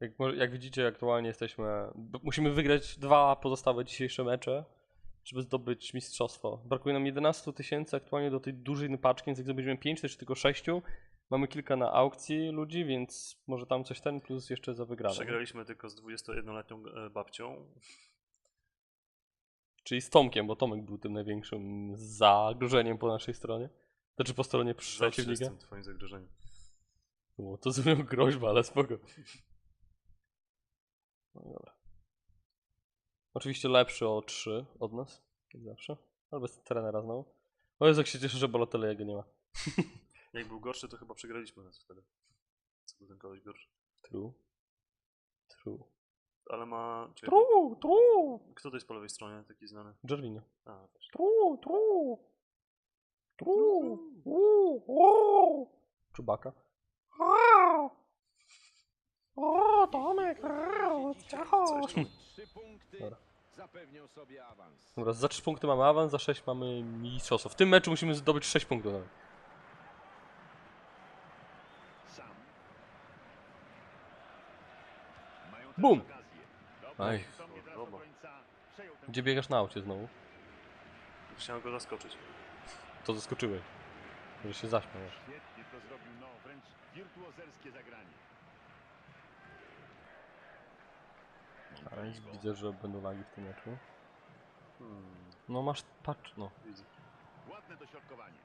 Jak, jak widzicie, aktualnie jesteśmy. Musimy wygrać dwa pozostałe dzisiejsze mecze, żeby zdobyć mistrzostwo. Brakuje nam 11 tysięcy aktualnie do tej dużej paczki, więc jak zdobędziemy 5, to jeszcze tylko 6. Mamy kilka na aukcji ludzi, więc może tam coś ten plus jeszcze za wygraną. Przegraliśmy tylko z 21-letnią e, babcią. Czyli z Tomkiem, bo Tomek był tym największym zagrożeniem po naszej stronie. Znaczy po stronie Zawsze przeciwnika. jestem twoim zagrożeniem. Było to zupełnie groźba, ale spoko. No dobra. Oczywiście lepszy o 3 od nas, jak zawsze. Ale bez trenera znowu. O Jezu, jak się cieszę, że Balotelli jego nie ma. Jak był gorszy, to chyba przegraliśmy nas wtedy. Co był ten koleś gorszy? True. True. Ale ma... True, true. Kto to jest po lewej stronie, taki znany? Jorginho. A, też. True, true. True. Czubaka. O, Tomek. Ciacho. Trzy punkty Dobra. zapewnią sobie awans. Dobra, za 3 punkty mamy awans, za 6 mamy mistrzostwo. W tym meczu musimy zdobyć 6 punktów nawet. Bum. Aj. Gdzie biegasz na aucie znowu? Chciałem go zaskoczyć. To zaskoczyłeś. Że się zaśmiał. Świetnie to zrobił, no wręcz wirtuozerskie zagranie. Ale widzę, że będą lagi w tym meczu. Hmm, No masz, patrz, no. widzę. Ładne dośrodkowanie.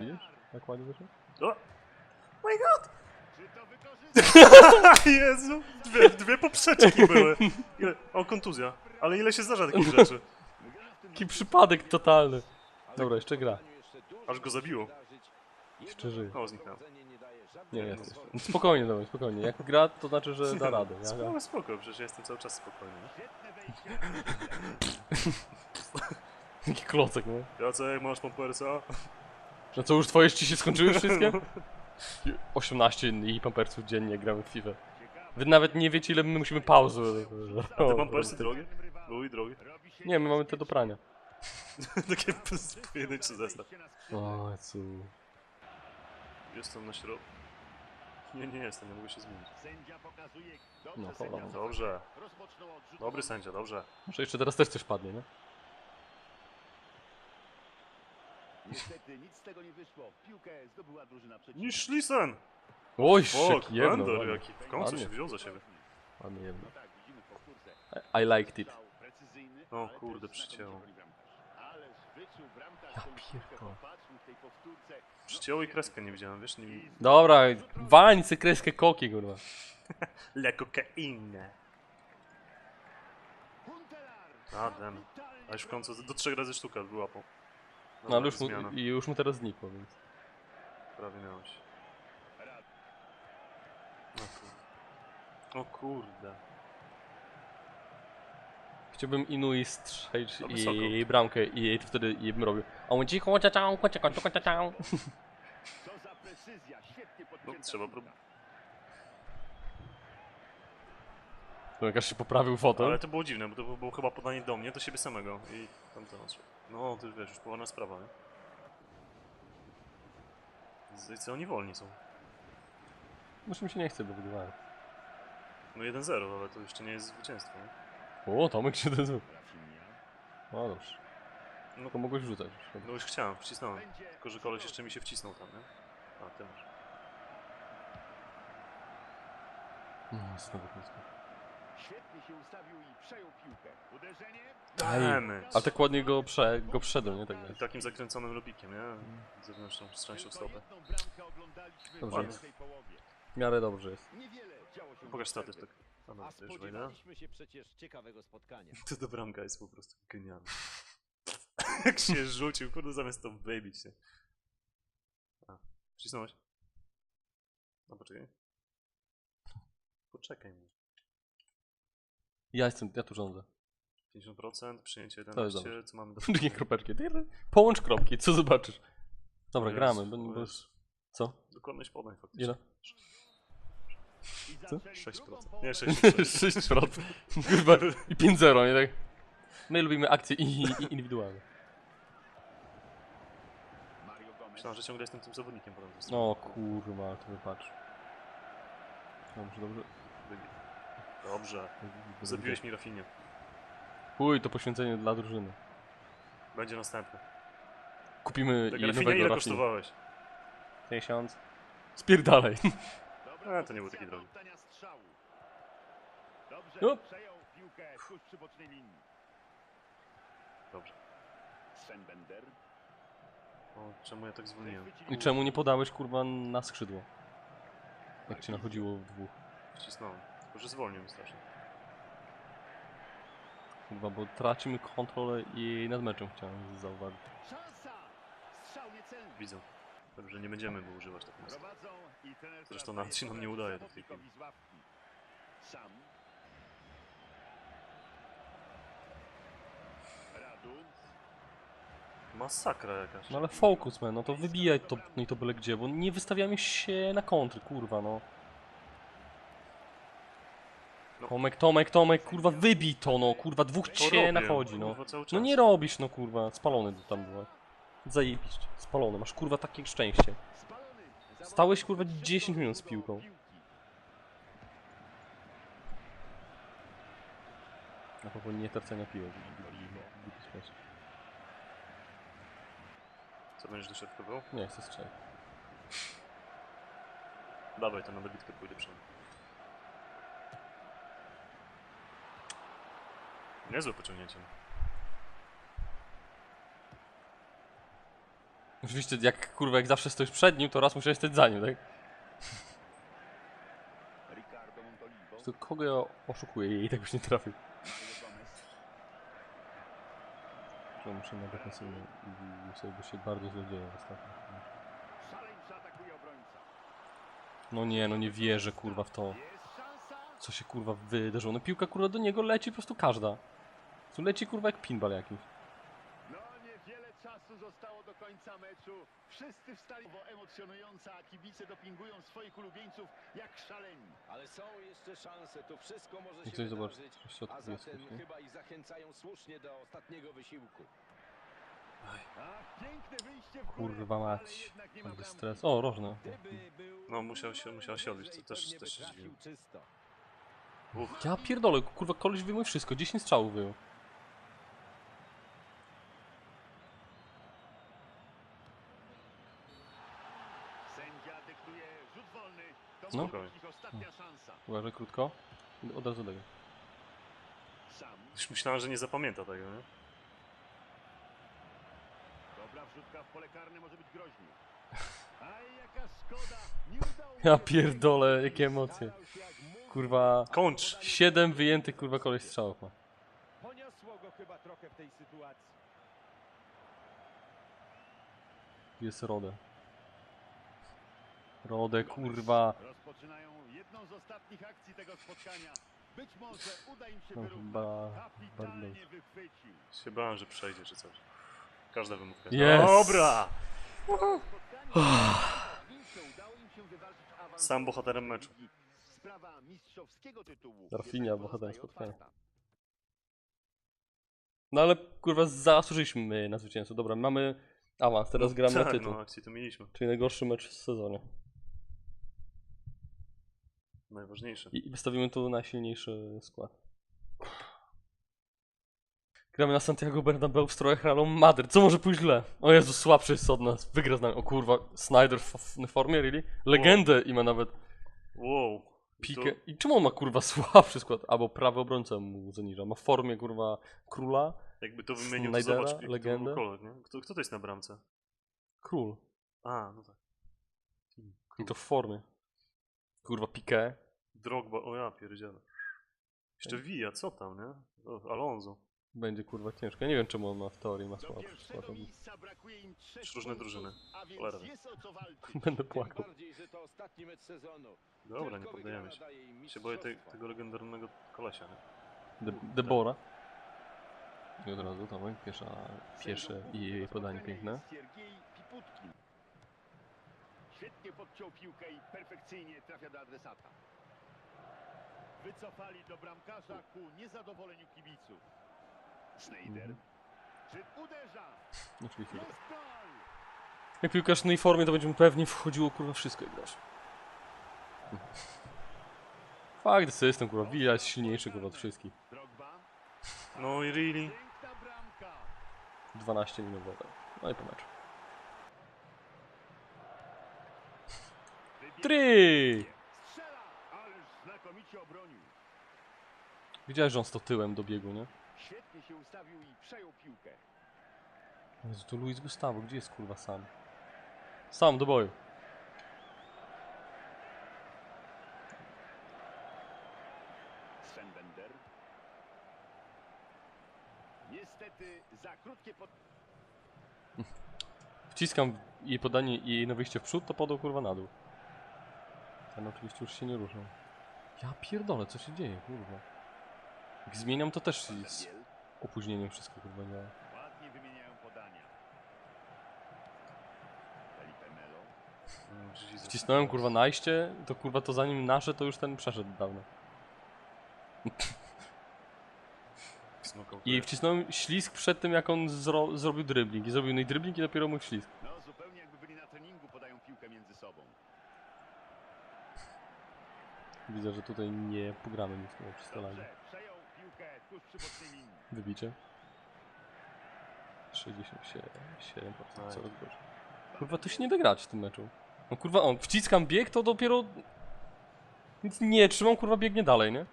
Widzisz? Jak ładnie wyszło? O! Czy to wykorzysta? Jezu! Dwie, dwie poprzeczki były. Ile? O, kontuzja. Ale ile się zdarza takich rzeczy? Jaki przypadek totalny. Dobra, jeszcze gra. Aż go zabiło. Jeszcze żyje. O, zniknęło. Nie Nie, jest rozwoju. jeszcze. Spokojnie, dobra, spokojnie. Jak gra, to znaczy, że da radę. Ja, ja. Spoko, spoko, przecież ja jestem cały czas spokojny. nie? Taki klocek, no. Jacek, masz pampersa? No co, już twoje ci się skończyły wszystkie? 18 i pampersów dziennie gramy w FIFA. Wy nawet nie wiecie, ile my musimy pauzy. A te pampersy drogie? Były drogie. Nie, my mamy te do prania. Takie pojedynczy zestaw. O, co? Jestem na środku. Nie, nie jestem, nie mogę się zmienić. Sędzia pokazuje, No, dobrze sędzia dobrze. Dobrze. odrzut. Dobry sędzia, dobrze. Może jeszcze teraz też coś padnie, nie? Niestety nic z tego nie wyszło. Piłkę zdobyła drużyna. Niż Lisen! Oj, O, szyk, jedno. Bender ładnie. jaki. W końcu Ładnie. się wziął za siebie. Ładnie jedno. No tak, widzimy. I, I liked it. Strzał precyzyjny, O, ale kurde, też przycięło. znakomicie broni bramkarz. Ależ wyczuł bramkarz Przycięło i kreskę nie widziałem, wiesz? Nie... Dobra, wań kreskę koki, kurwa. La kokainę. A. A już w końcu do trzech razy sztuka wyłapał. No ale już mu, Zmiana. i już mu teraz znikło, więc. Prawie miałeś. O kurde. O kurde. Chciałbym Inui strzelić To wysoko. i bramkę i wtedy i bym robił. A on ci kocia ciao, kocia kocia kocia ciao. Co za precyzja, świetnie No, trzeba piłka. prób- To jakaś się poprawił fotel. Ale to było dziwne, bo to było chyba podanie do mnie, do siebie samego. I tam to. No, to już wiesz, już poważna sprawa, nie? Z- Co oni wolni są? Już mi się nie chce, bo wygrywałem. No 1-0, ale to jeszcze nie jest zwycięstwo, nie? O, Tomek się. Rafinha. No dobrze. No, To mogłeś rzucać. no już chciałem, wcisnąłem. Tylko, że koleś jeszcze mi się wcisnął tam, nie? A, ty masz. No, znowu blisko. Świetnie się ustawił i przejął piłkę. Uderzenie. Aj, Damy. Ale tak ładnie go, prze, go przedłem, nie? Tak I wiesz. takim zakręconym lobikiem, nie? Zewnętrzną, Tylko stopę. Dobrze. w miarę dobrze jest. Pokaż w statystyk. A już wejdę. spodziewaliśmy się przecież ciekawego spotkania. To ta bramka jest po prostu genialna. Jak się rzucił, kurde, zamiast to wybić się. A, wcisnąłeś? No poczekaj. Poczekaj mi. Ja jestem, ja tu rządzę. 50%, przyjęcie To jest 11, co mamy do Drugie kropeczki. Połącz kropki, co zobaczysz. Dobra, Jezu, gramy. Bo, bo... Jezu. Co? Dokładność podań faktycznie. Ile? Co? zaczęli 6%. drugą Nie, połowę. 6 Kurwa, i 5-0, nie tak? My lubimy akcje i, i indywidualne. Myślałem, że ciągle jestem tym zawodnikiem potem. O kurwa, to wypatrz. Dobrze, dobrze. Dobrze. Zabiłeś mi Rafinha. Chuj, to poświęcenie dla drużyny. Będzie następny. Kupimy Tak, i Rafinha nowego ile kosztowałeś? Tysiąc. Spierdalej. A, to nie był taki drogi. Dobrze, No. przejął piłkę tuż przy bocznej linii. Dobrze. O, czemu ja tak zwolniłem? I czemu nie podałeś kurwa na skrzydło? Jak ci nachodziło w dwóch. Wcisnąłem. Tylko, że zwolniłem strasznie. Kurwa, bo tracimy kontrolę i nad meczem chciałem zauważyć. Widzę. Dobrze, nie będziemy go używać tak mocno. Zresztą nawet się nam nie udaje do tej. Sam. Masakra jakaś. No ale focus man, no to wybijaj to, no i to byle gdzie, bo nie wystawiamy się na kontry, kurwa no. No. Tomek, Tomek, Tomek, kurwa wybij to no, kurwa dwóch cię nachodzi no. No nie robisz no kurwa, spalony tam była. Zajebiście, spalony, masz kurwa takie szczęście. Stałeś, kurwa, 10 minut z piłką. Na pewno nie tracenia piłek. Co będziesz dośrodkował? Nie chcę strzelać. Dawaj, to na dobitkę pójdę przynajmniej. Niezłe pociągnięcie. Oczywiście jak kurwa jak zawsze stoisz przed nim, to raz musiałeś stać za nim, tak? To kogo ja oszukuję i tak już nie trafił. Że muszę na defensywę i sobie bo się bardzo źle dzieje ostatnio. No nie, no nie wierzę kurwa w to. Co się kurwa wydarzyło. No piłka kurwa do niego leci po prostu każda. Tu leci kurwa jak pinball jakiś. Czasu zostało do końca meczu. Wszyscy wstali, bo emocjonująca, a kibice dopingują swoich ulubieńców jak szaleni. Ale są jeszcze szanse, tu wszystko może I się wydarzyć. w środku A jest zatem nie? chyba ich zachęcają słusznie do ostatniego wysiłku. A, piękne wyjście w górę, Kurwa ale mać. bramki. stres. O, rożne. Był No, musiał się- musiał się odbić, to też- też się. Uff, Ja pierdolę, kurwa koleś wyjmuje wszystko. 10 strzałów wyjął. Sędzia dyktuje rzut wolny. To No. Uważaj krótko. Od razu tego. Już myślałem, że nie zapamięta tego, nie? Dobra wrzutka w pole karne może być groźnie. Aj, jaka szkoda. Nie udało Ja pierdolę, jakie emocje. Kurwa. Kończ! 7 wyjętych kurwa koleś strzałów ma. Poniosło go chyba trochę w tej sytuacji. Jest Rodę. Rodę, kurwa. Rozpoczynają jedną z ostatnich akcji tego spotkania. Być może uda im się No, wyrównać. chyba Kapitalnie wychwycił. Się bałem, że przejdzie czy coś. Każda wymówka. Yes! Dobra! Sam bohaterem meczu. Sprawa mistrzowskiego tytułu. Rafinha, bohaterem spotkania. No ale kurwa zasłużyliśmy na zwycięstwo. Dobra, mamy awans, teraz gramy na tak, tytuł. no akcji to mieliśmy. Czyli najgorszy mecz w sezonie. Najważniejsze. I wystawimy tu najsilniejszy skład. Gramy na Santiago Bernabeu w strojach Realu Madryt. Co może pójść źle? O Jezu, słabszy jest od nas. Wygra z nami. O kurwa, Snyder w, formie, really? Legendę i ma nawet Wow. Pikę. to- I czemu on ma kurwa słabszy skład? Albo prawy obrońca mu zaniża. Ma w formie kurwa króla. Jakby to wymienił, to Snydera, zobacz, to legendę. był kolor, nie? Kto, kto to jest na bramce? Król. A, no tak. I to w formie. Kurwa, pikę. Drogba, o ja pierdzielę. Jeszcze Villa, co tam, nie? O, Alonso. Będzie kurwa ciężko. Ja nie wiem czemu on ma w teorii ma trzech Już różne drużyny. A więc Cholera. Będę płakał. Dobra, nie poddajemy się. Się boję te, tego legendarnego kolesia, nie? De Debora. I od razu Tomek, pierwsza, pierwsze i podanie piękne. Świetnie podciął piłkę i perfekcyjnie trafia do adresata. Wycofali do bramkarza ku niezadowoleniu kibiców. Schneider. Czy uderza? Oczywiście. Jest gol! Jak piłkarz w tej formie to będzie mu pewnie wchodziło kurwa wszystko jak grasz. Fakt, system, kurwa, jest silniejszy, kurwa, od wszystkich. No i really? Piękna bramka. 12 minut wolne. No i po meczu. Znakomicie obronił. Widziałeś, że on stał tyłem do biegu, nie? Świetnie się ustawił i przejął piłkę. Jezu, to Luis Gustavo, gdzie jest kurwa sam? Sam do boju. Niestety za krótkie pod... Wciskam jej podanie i na wyjście w przód, to podał kurwa na dół. Ten oczywiście już się nie ruszał. Ja pierdolę, co się dzieje, kurwa. Jak zmieniam, to też z opóźnieniem wszystko kurwa działa. Ładnie wymieniają podania. Felipe Melo. Jesus. Wcisnąłem kurwa najście, to kurwa to zanim nasze, to już ten przeszedł dawno. I wcisnąłem ślizg przed tym, jak on zro zrobił dribbling. I zrobił no i dribbling i dopiero mój ślizg. No zupełnie jakby byli na treningu, podają piłkę między sobą. Widzę, że tutaj nie pogramy nic nie przy linii. Wybicie. 67%, Aj. coraz gorzej. Kurwa, to się nie da grać w tym meczu. No kurwa, on wciskam bieg, to dopiero... Nic nie trzymam, kurwa, biegnie dalej, nie?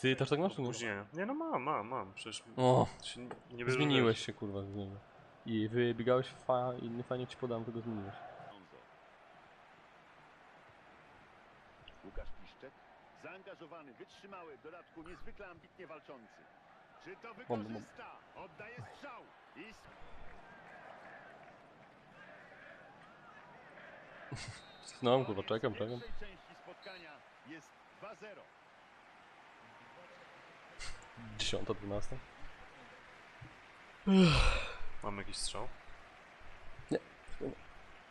Ty też tak masz, czy nie? Opóźnienie. Nie no mam, mam, mam. Przecież O, się nie- zmieniłeś się, kurwa, z niego. I wybiegałeś fa i nie fajnie ci podałem, tego zmieniłeś. Zaangażowany, wytrzymały, w dodatku niezwykle ambitnie walczący. Czy to wykorzysta? Oddaje strzał. I... Wcisnąłem, kurwa, czekam, czekam. części spotkania jest 2-0. 10, 12. Mam jakiś strzał?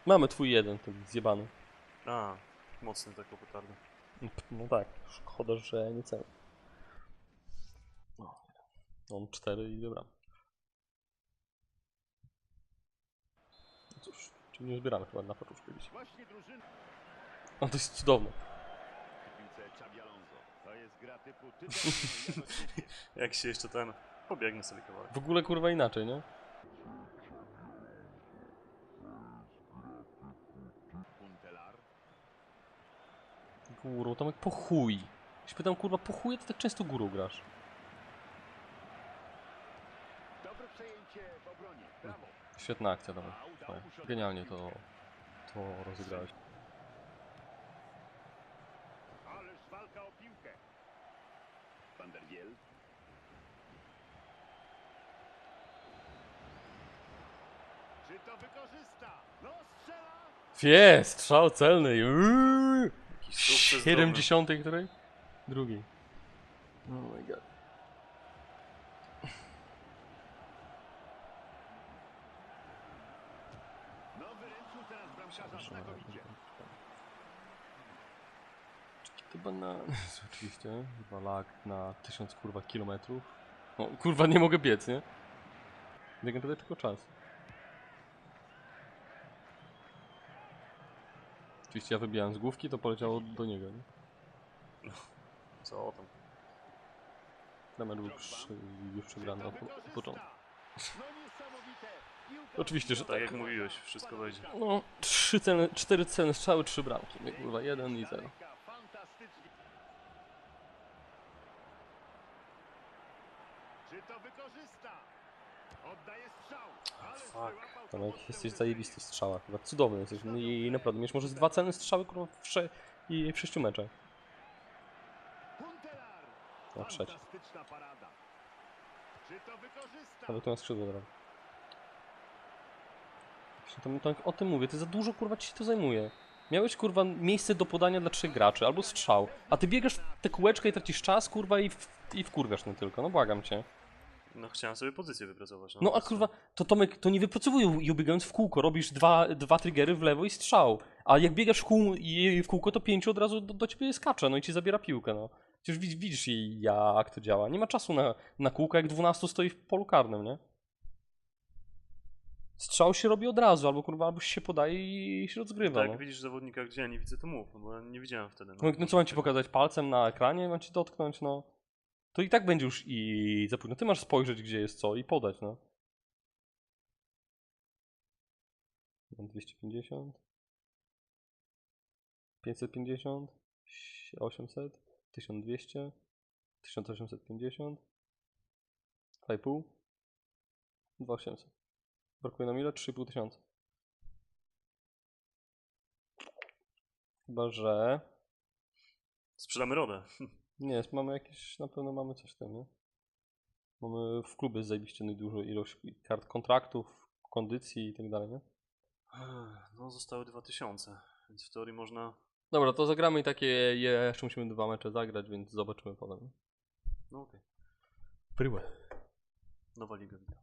Mamy twój jeden, ten zjebany. A, mocny tak petardy. No tak, szkoda, że nie cały. No, on 4 i dobra. No cóż, czyli nie zbieramy chyba na paczuszkę dziś. Właśnie drużyna No to jest cudowne. Jak się jeszcze ten... Pobiegnę sobie kawałek. W ogóle kurwa inaczej, nie? Górą, tam jak po chuj. Jeśli pytam kurwa po chuj, to tak często górą grasz. Dobre przejęcie w obronie. Brawo. Świetna akcja tam. Genialnie to, to rozegrałeś. Ależ walka o piłkę. Van der Biel. Czy to wykorzysta? No strzela! Jest! Strzał celny! Uuu. Sukces 70 której? Drugiej. Oh my god. No wyręczył teraz bramkarza znakomicie. Chyba na... Oczywiście, chyba lag na 1000 kurwa kilometrów. No kurwa nie mogę biec, nie? Biegam tutaj tylko czas. Oczywiście ja wybijałem z główki, to poleciało do niego, nie? Co o tym? Temat był przy, już przegrany od, od początku. No Oczywiście, że Tak jak mówiłeś, wszystko wejdzie. No, trzy ceny, cztery ceny strzały, trzy bramki. Nie, kurwa, jeden i zero. Czy to wykorzysta? Oddaje strzał. Ale Fuck. Tam jak mocne jesteś zajebisty w strzałach, chyba cudowny jesteś. No i naprawdę, miesz może z dwa ceny strzały kurwa w, sze, i w sześciu meczach. Na trzeci. Czy to na skrzydło. Właśnie to, to, o tym mówię, ty za dużo kurwa ci się to zajmuje. Miałeś kurwa miejsce do podania dla trzech graczy, albo strzał, a ty biegasz w tę kółeczkę i tracisz czas kurwa i, w, i wkurwiasz no tylko, no błagam cię. No chciałem sobie pozycję wypracować. No po a kurwa, to Tomek, to nie wypracowuj i biegając w kółko, robisz dwa, dwa triggery w lewo i strzał. A jak biegasz w, kół, i w kółko, to pięciu od razu do, do ciebie skacze, no i ci zabiera piłkę, no. Przecież widzisz, widzisz jak to działa. Nie ma czasu na, na kółko, jak 12 stoi w polu karnym, nie? Strzał się robi od razu, albo kurwa, albo się podaje i się rozgrywa. Tak, no. jak widzisz zawodnika, gdzie ja nie widzę, to mów, no bo ja nie widziałem wtedy. No, no co mam ci pokazać palcem na ekranie? Mam ci dotknąć, no. To i tak będzie już i za późno. Ty masz spojrzeć, gdzie jest co i podać, no. Mam 250. 550. 800. 1200. 1850. 2,5. 2800. Brakuje nam ile? 3,5 tysiąca. Chyba, że... Sprzedamy rodę. Nie, jest, mamy jakieś, na pewno mamy coś w tym, nie? Mamy w klubie zajebiście no dużo ilość kart kontraktów, kondycji i tak dalej, nie? No, zostały 2000, więc w teorii można... Dobra, to zagramy i takie, jeszcze musimy dwa mecze zagrać, więc zobaczymy potem. No okej. Prywę. Nowa liga wideo.